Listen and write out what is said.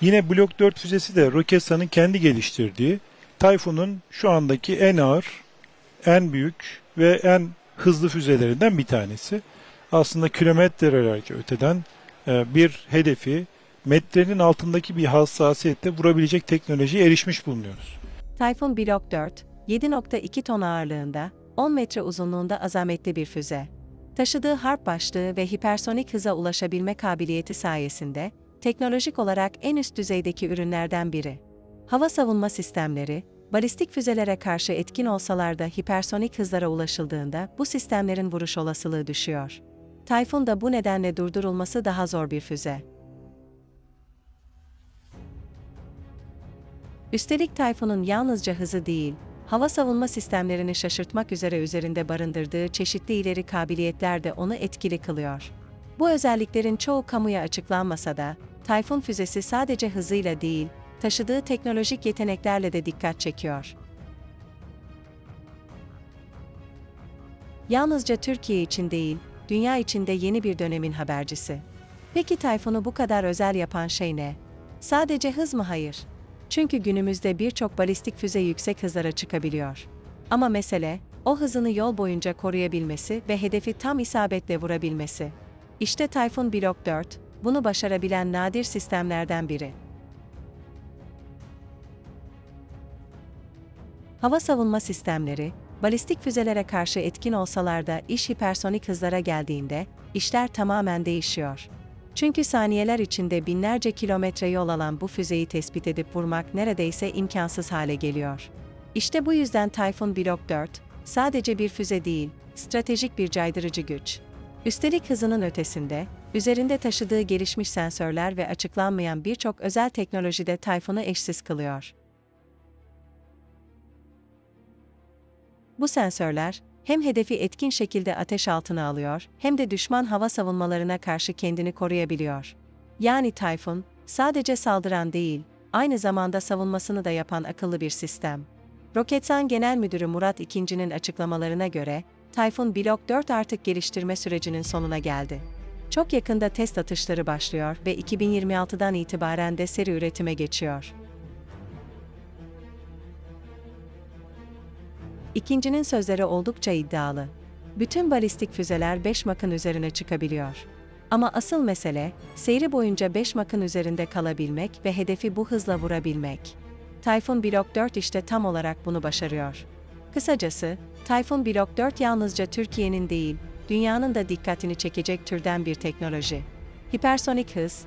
Yine Block 4 füzesi de Roketsan'ın kendi geliştirdiği Tayfun'un şu andaki en ağır, en büyük ve en hızlı füzelerinden bir tanesi. Aslında kilometrelerce öteden e, bir hedefi metrenin altındaki bir hassasiyette vurabilecek teknolojiye erişmiş bulunuyoruz. Tayfun Block 4, 7.2 ton ağırlığında, 10 metre uzunluğunda azametli bir füze. Taşıdığı harp başlığı ve hipersonik hıza ulaşabilme kabiliyeti sayesinde, teknolojik olarak en üst düzeydeki ürünlerden biri. Hava savunma sistemleri, balistik füzelere karşı etkin olsalar da hipersonik hızlara ulaşıldığında bu sistemlerin vuruş olasılığı düşüyor. Tayfun da bu nedenle durdurulması daha zor bir füze. Üstelik Tayfun'un yalnızca hızı değil, hava savunma sistemlerini şaşırtmak üzere üzerinde barındırdığı çeşitli ileri kabiliyetler de onu etkili kılıyor. Bu özelliklerin çoğu kamuya açıklanmasa da, Tayfun füzesi sadece hızıyla değil, taşıdığı teknolojik yeteneklerle de dikkat çekiyor. Yalnızca Türkiye için değil, dünya için de yeni bir dönemin habercisi. Peki Tayfun'u bu kadar özel yapan şey ne? Sadece hız mı hayır? Çünkü günümüzde birçok balistik füze yüksek hızlara çıkabiliyor. Ama mesele, o hızını yol boyunca koruyabilmesi ve hedefi tam isabetle vurabilmesi. İşte Tayfun Block 4, bunu başarabilen nadir sistemlerden biri. Hava savunma sistemleri, balistik füzelere karşı etkin olsalar da iş hipersonik hızlara geldiğinde, işler tamamen değişiyor. Çünkü saniyeler içinde binlerce kilometre yol alan bu füzeyi tespit edip vurmak neredeyse imkansız hale geliyor. İşte bu yüzden Typhoon Block 4, sadece bir füze değil, stratejik bir caydırıcı güç. Üstelik hızının ötesinde, üzerinde taşıdığı gelişmiş sensörler ve açıklanmayan birçok özel teknoloji de Typhoon'u eşsiz kılıyor. Bu sensörler, hem hedefi etkin şekilde ateş altına alıyor, hem de düşman hava savunmalarına karşı kendini koruyabiliyor. Yani Typhoon, sadece saldıran değil, aynı zamanda savunmasını da yapan akıllı bir sistem. Roketsan Genel Müdürü Murat İkinci'nin açıklamalarına göre, Typhoon Block 4 artık geliştirme sürecinin sonuna geldi. Çok yakında test atışları başlıyor ve 2026'dan itibaren de seri üretime geçiyor. İkincinin sözleri oldukça iddialı. Bütün balistik füzeler 5 makın üzerine çıkabiliyor. Ama asıl mesele, seyri boyunca 5 makın üzerinde kalabilmek ve hedefi bu hızla vurabilmek. Typhoon Block 4 işte tam olarak bunu başarıyor. Kısacası, Typhoon Block 4 yalnızca Türkiye'nin değil, dünyanın da dikkatini çekecek türden bir teknoloji. Hipersonik hız,